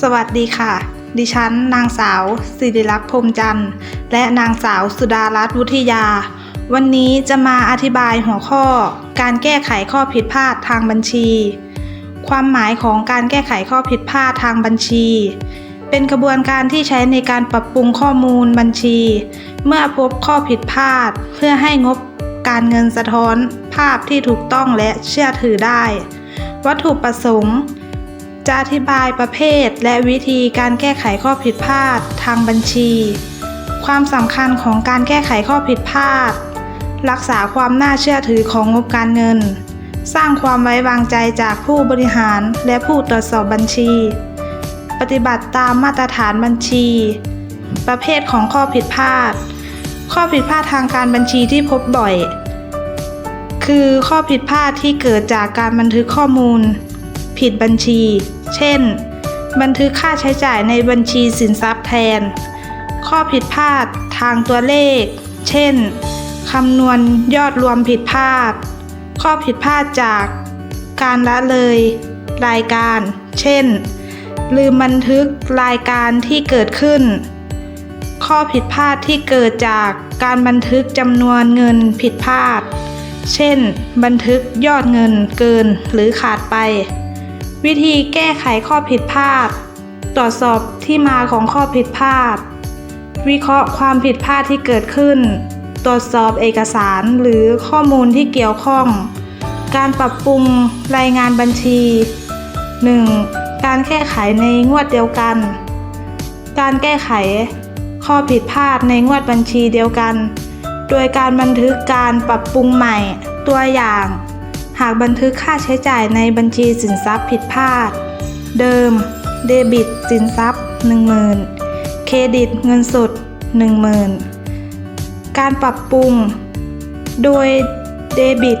สวัสดีค่ะ ดิฉัน นางสาวสิริลักษ์พรมจันทร์ และนางสาวสุดารัตน์วุฒิยา วันนี้จะมาอธิบายหัวข้อ การแก้ไขข้อผิดพลาดทางบัญชี ความหมายของการแก้ไขข้อผิดพลาดทางบัญชี เป็นกระบวนการที่ใช้ในการปรับปรุงข้อมูลบัญชี เมื่อพบข้อผิดพลาด เพื่อให้งบการเงินสะท้อน ภาพที่ถูกต้องและเชื่อถือได้ วัตถุประสงค์ จะอธิบายประเภทและวิธีการแก้ไขข้อผิดพลาดทางบัญชี ความสำคัญของการแก้ไขข้อผิดพลาด รักษาความน่าเชื่อถือของงบการเงิน สร้างความไว้วางใจจากผู้บริหารและผู้ตรวจสอบบัญชี ปฏิบัติตามมาตรฐานบัญชี ประเภทของข้อผิดพลาด ข้อผิดพลาดทางการบัญชีที่พบบ่อย คือข้อผิดพลาดที่เกิดจากการบันทึกข้อมูล ผิดบัญชี เช่น บันทึกค่าใช้จ่ายในบัญชีสินทรัพย์แทน ข้อผิดพลาดทางตัวเลข เช่น คำนวณยอดรวมผิดพลาด ข้อผิดพลาดจากการละเลย รายการ เช่น ลืมบันทึกรายการที่เกิดขึ้น ข้อผิดพลาดที่เกิดจากการบันทึกจำนวนเงินผิดพลาด เช่น บันทึกยอดเงินเกินหรือขาดไป วิธีแก้ไขข้อผิดพลาด ตรวจสอบที่มาของข้อผิดพลาด วิเคราะห์ความผิดพลาดที่เกิดขึ้น ตรวจสอบเอกสารหรือข้อมูลที่เกี่ยวข้อง การปรับปรุงรายงานบัญชี 1. การแก้ไขในงวดเดียวกัน การแก้ไข ข้อผิดพลาดในงวดบัญชีเดียวกัน โดยการบันทึกการปรับปรุงใหม่ตัวอย่าง หากบันทึกค่าใช้จ่ายในบัญชีสินทรัพย์ผิดพลาด เดิม เดบิต สินทรัพย์ 10,000 เครดิตเงินสด 10,000 การปรับปรุง โดยเดบิต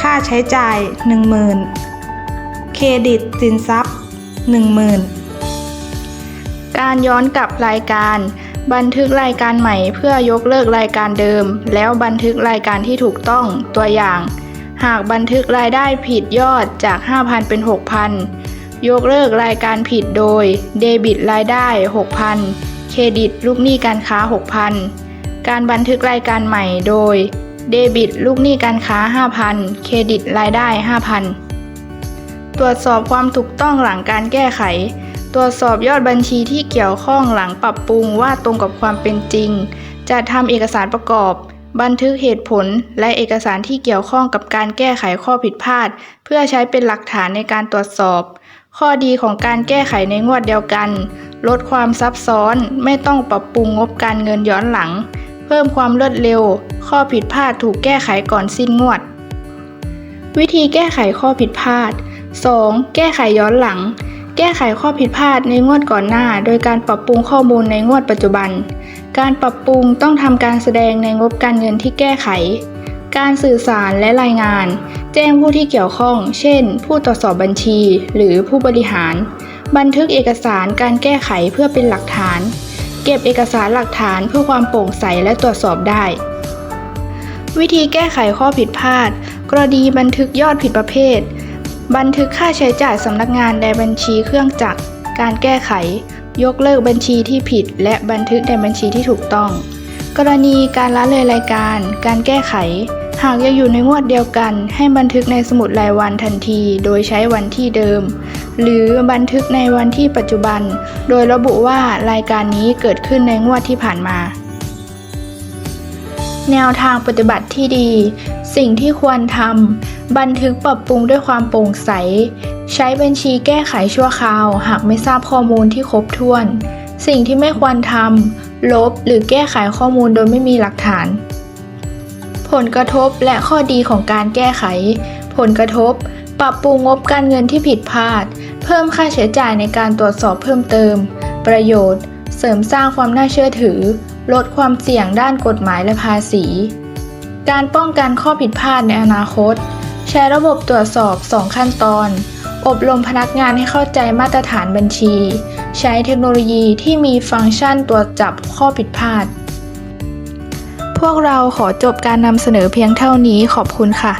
ค่าใช้จ่าย 10,000 เครดิตสินทรัพย์ 10,000 การย้อนกลับรายการ บันทึกรายการใหม่เพื่อยกเลิกรายการเดิม แล้วบันทึกรายการที่ถูกต้องตัวอย่าง หากบันทึกรายได้ผิดยอดจาก 5,000 เป็น 6,000 ยกเลิกรายการผิดโดย เดบิตรายได้ 6,000 เครดิตลูกหนี้การค้า 6,000 การบันทึกรายการใหม่โดย เดบิตลูกหนี้การค้า 5,000 เครดิตรายได้ 5,000 ตรวจสอบความถูกต้องหลังการแก้ไข ตรวจสอบยอดบัญชีที่เกี่ยวข้องหลังปรับปรุงว่าตรงกับความเป็นจริง จะทำเอกสารประกอบ บันทึกเหตุผลและเอกสารที่เกี่ยวข้องกับการแก้ไขข้อผิดพลาด เพื่อใช้เป็นหลักฐานในการตรวจสอบ ข้อดีของการแก้ไขในงวดเดียวกัน ลดความซับซ้อนไม่ต้องปรับปรุงงบการเงินย้อนหลัง เพิ่มความรวดเร็ว ข้อผิดพลาดถูกแก้ไขก่อนสิ้นงวด วิธีแก้ไขข้อผิดพลาด 2. แก้ไขย้อนหลัง แก้ไขข้อผิดพลาดในงวดก่อนหน้า โดยการปรับปรุงข้อมูลในงวดปัจจุบัน การปรับปรุงต้องทำการแสดงในงบการเงินที่แก้ไข การสื่อสารและรายงาน แจ้งผู้ที่เกี่ยวข้อง เช่น ผู้ตรวจสอบบัญชี หรือผู้บริหาร บันทึกเอกสารการแก้ไขเพื่อเป็นหลักฐาน เก็บเอกสารหลักฐานเพื่อความโปร่งใสและตรวจสอบได้ วิธีแก้ไขข้อผิดพลาด กรณีบันทึกยอดผิดประเภท บันทึกค่าใช้จ่ายสำนักงานในบัญชีเครื่องจักร การแก้ไข ยกเลิกบัญชีที่ผิด และบันทึกในบัญชีที่ถูกต้อง กรณีการละเลยรายการ การแก้ไข หากยังอยู่ในงวดเดียวกัน ให้บันทึกในสมุดรายวันทันที โดยใช้วันที่เดิม หรือบันทึกในวันที่ปัจจุบัน โดยระบุว่ารายการนี้เกิดขึ้นในงวดที่ผ่านมาแนวทางปฏิบัติที่ดี สิ่งที่ควรทำ บันทึกปรับปรุงด้วยความโปร่งใส ใช้บัญชีแก้ไขชั่วคราว หากไม่ทราบข้อมูลที่ครบถ้วน สิ่งที่ไม่ควรทำลบหรือแก้ไขข้อมูลโดยไม่มีหลักฐาน ผลกระทบและข้อดีของการแก้ไข ผลกระทบ ปรับปรุงงบการเงินที่ผิดพลาด เพิ่มค่าใช้จ่ายในการตรวจสอบเพิ่มเติม ประโยชน์ เสริมสร้างความน่าเชื่อถือ ลดความเสี่ยงด้านกฎหมายและภาษี การป้องกันข้อผิดพลาดในอนาคต ใช้ระบบตรวจสอบ 2 ขั้นตอน อบรมพนักงานให้เข้าใจมาตรฐานบัญชี ใช้เทคโนโลยีที่มีฟังก์ชันตรวจจับข้อผิดพลาด พวกเราขอจบการนำเสนอเพียงเท่านี้ขอบคุณค่ะ